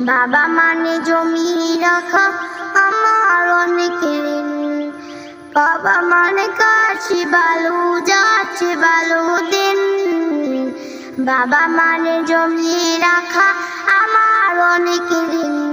বাবা মানে জমি রাখা, আমার অনেক বাবা মানে কাছে বালু যাচ্ছে বালু দিন। বাবা মানে জমি রাখা, আমার অনেক ঋণ।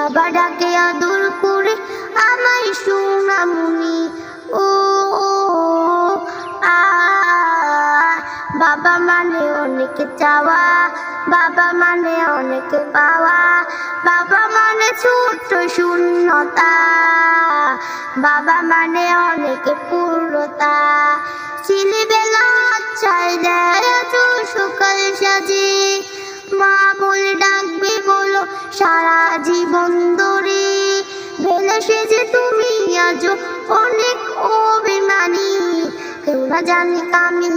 বাবা ডাকে আদর করে, আমায় সোনামুনি ও আ, বাবা মানে অনেক চাওয়া, বাবা মানে অনেক পাওয়া, বাবা মানে ছোট্ট শূন্যতা, বাবা মানে অনেক পূর্ণতা, ছেলেবেলা চাই দেয় সকাল সাজে, মা সারা জীবন ধরে বেলে যে তুমি আজ অনেক অভিমানী। কেউ না জানি কামিন